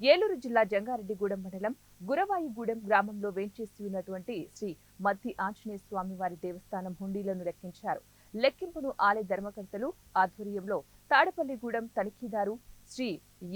ఏలూరు జిల్లా జంగారెడ్డిగూడెం మండలం గురవాయిగూడెం గ్రామంలో వేంచేసి ఉన్నటువంటి శ్రీ మద్ది ఆంజనేయ స్వామి వారి దేవస్థానం హుండీలను లెక్కించారు. లెక్కింపును ఆలయ ధర్మకర్తలు ఆధ్వర్యంలో తాడపల్లిగూడెం తనిఖీదారు శ్రీ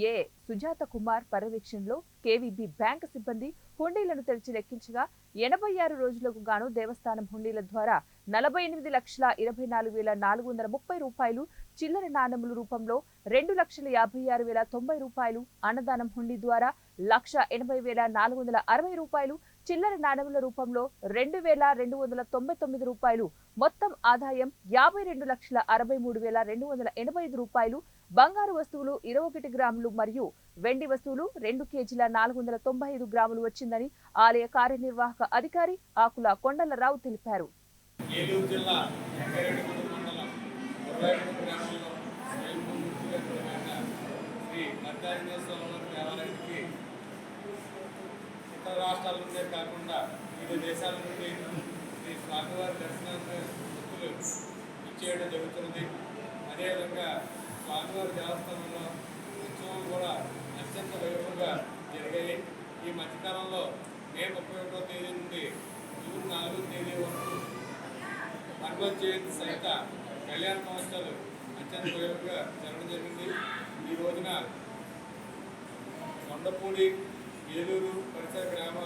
ఏ. సుజాత కుమార్ పర్యవేక్షణలో కేవీబీ బ్యాంక్ సిబ్బంది హుండీలను తెరిచి లెక్కించగా ఎనభై ఆరు రోజులకు గాను దేవస్థానం హుండీల ద్వారా నలభై ఎనిమిది లక్షల ఇరవై నాలుగు వేల నాలుగు వందల ముప్పై రూపాయలు చిల్లర నాణముల రూపంలో రెండు లక్షల యాభై ఆరు వేల తొంభై రూపాయలు అన్నదానం హుండీ ద్వారా లక్ష ఎనభై వేల నాలుగు వందల అరవై రూపాయలు చిల్లర నాణముల రూపంలో రెండు వేల రెండు వందల తొంభై తొమ్మిది రూపాయలు మొత్తం ఆదాయం యాభై రెండు లక్షల అరవై మూడు వేల రెండు వందల ఎనభై ఐదు రూపాయలు బంగారు వస్తువులు ఇరవై ఒకటి గ్రాములు మరియు వెండి వస్తువులు రెండు కేజీల నాలుగు వందల తొంభై ఐదు గ్రాములు వచ్చిందని ఆలయ కార్యనిర్వాహక అధికారి ఆకుల కొండలరావు తెలిపారు. ఇతర రాష్ట్రాల నుండే కాకుండా వివిధ దేశాల నుండి శ్రీ స్వామివారి దర్శనానికి భక్తులు ఇచ్చేయడం జరుగుతున్నది. స్వామివారి దేవస్థానంలో ఉత్సవం కూడా అత్యంత వైభవంగా జరిగాయి. ఈ మధ్యకాలంలో మే ముప్పై ఒకటో తేదీ నుండి జూన్ నాలుగో తేదీ వరకు హనుమత్ జయంతి సహిత కళ్యాణ మహోత్సవాలు అత్యంత వైభవంగా జరగడం జరిగింది. ఈ రోజున కొండపూడి ఏలూరు పరిసర గ్రామ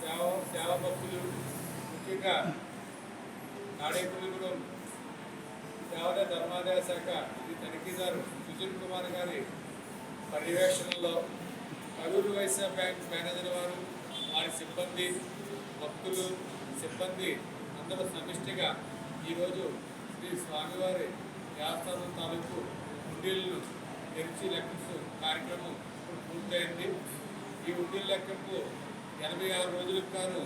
సేవ సేవా భక్తులు ముఖ్యంగా తాడేపల్లిగూడెం దేవాదాయ ధర్మాదాయ శాఖ ఈ తనిఖీదారు సుజిల్ కుమార్ గారి పర్యవేక్షణలో కరూరు వైశ్య బ్యాంక్ మేనేజర్ వారు వారి సిబ్బంది భక్తులు సిబ్బంది అందరూ సమిష్టిగా ఈరోజు శ్రీ స్వామివారి దేవస్థానం తాలూకు హుండీలను తెరిచి లెక్కించు కార్యక్రమం పూర్తయింది. ఈ హుండీల లెక్కింపు ఎనభై ఆరు రోజులకు గాను